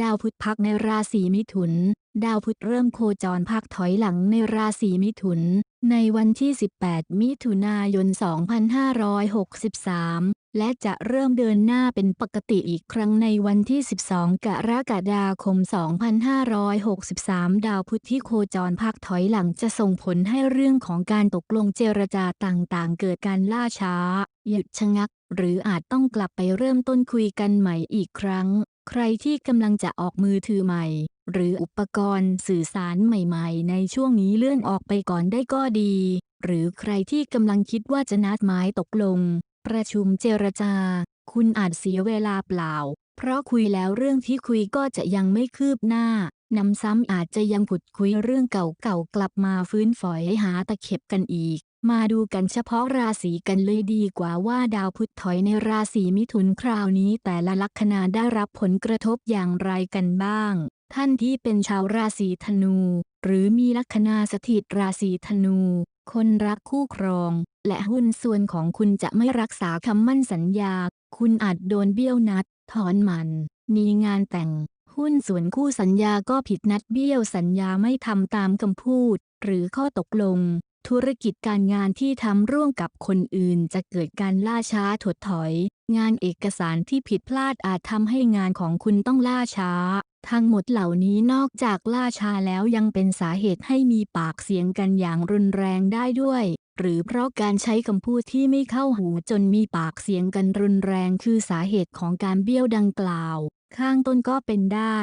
ดาวพุธพักในราศีมิถุน ดาวพุธเริ่มโคจรพักถอยหลังในราศีมิถุน ในวันที่ 18 มิถุนายน 2563 และจะเริ่มเดินหน้าเป็นปกติอีกครั้งในวันที่ 12 กรกฎาคม 2563 ดาวพุธที่โคจรพักถอยหลังจะส่งผลให้เรื่องของการตกลงเจรจาต่างๆ เกิดการล่าช้า หยุดชะงัก หรืออาจต้องกลับไปเริ่มต้นคุยกันใหม่อีกครั้ง ใครที่กำลังจะออกมือถือใหม่ หรืออุปกรณ์สื่อสารใหม่ๆ ในช่วงนี้เลื่อนออกไปก่อนได้ก็ดี หรือใครที่กำลังคิดว่าจะนัดหมายตกลง ประชุมเจรจา คุณอาจเสียเวลาเปล่า เพราะคุยแล้วเรื่องที่คุยก็จะยังไม่คืบหน้านำซ้ำอาจจะยังผุดคุยเรื่องเก่าๆกลับมาฟื้นฝอยหาตะเข็บกันอีก มาดูกันเฉพาะราศีกันเลยดีกว่าว่าดาวพุธถอยในราศีมิถุนคราวนี้แต่ละลัคนาได้รับผลกระทบอย่างไรกันบ้าง ท่านที่เป็นชาวราศีธนู หรือมีลัคนาสถิตราศีธนู คนรักคู่ครอง และหุ้นส่วนของคุณจะไม่รักษาคำมั่นสัญญา คุณอาจโดนเบี้ยวนัด ถอนมันมีงานแต่ง หุ้นส่วนคู่สัญญาก็ผิดนัดเบี้ยวสัญญาไม่ทำตามคำพูด หรือข้อตกลง ธุรกิจการงานที่ทำร่วมกับคนอื่นจะเกิดการล่าช้าถดถอย งานเอกสารที่ผิดพลาดอาจทำให้งานของคุณต้องล่าช้า ทั้งหมดเหล่านี้นอกจากล่าช้าแล้วยังเป็นสาเหตุให้มีปากเสียงกันอย่างรุนแรงได้ด้วย หรือเพราะการใช้คำพูดที่ไม่เข้าหูจนมีปากเสียงกันรุนแรงคือสาเหตุของการเบี้ยวดังกล่าว ข้างต้นก็เป็นได้